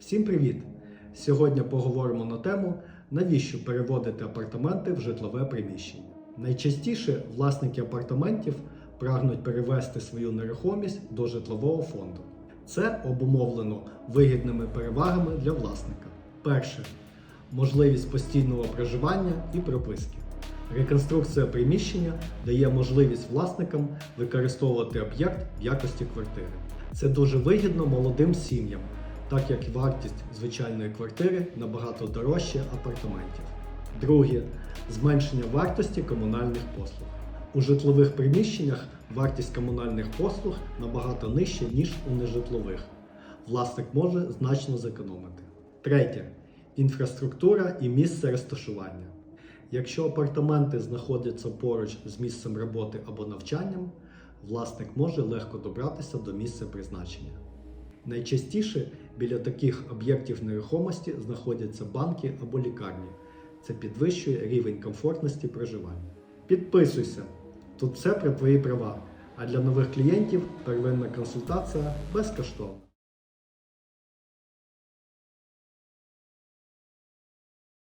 Всім привіт! Сьогодні поговоримо на тему, навіщо переводити апартаменти в житлове приміщення. Найчастіше власники апартаментів прагнуть перевести свою нерухомість до житлового фонду. Це обумовлено вигідними перевагами для власника. Перше можливість постійного проживання і прописки. Реконструкція приміщення дає можливість власникам використовувати об'єкт в якості квартири. Це дуже вигідно молодим сім'ям, так як вартість звичайної квартири набагато дорожче апартаментів. Друге зменшення вартості комунальних послуг. У житлових приміщеннях вартість комунальних послуг набагато нижча, ніж у нежитлових. Власник може значно зекономити. Третє інфраструктура і місце розташування. Якщо апартаменти знаходяться поруч з місцем роботи або навчанням, власник може легко добратися до місця призначення. Найчастіше біля таких об'єктів нерухомості знаходяться банки або лікарні. Це підвищує рівень комфортності проживання. Підписуйся, тут все про твої права. А для нових клієнтів первинна консультація безкоштовна.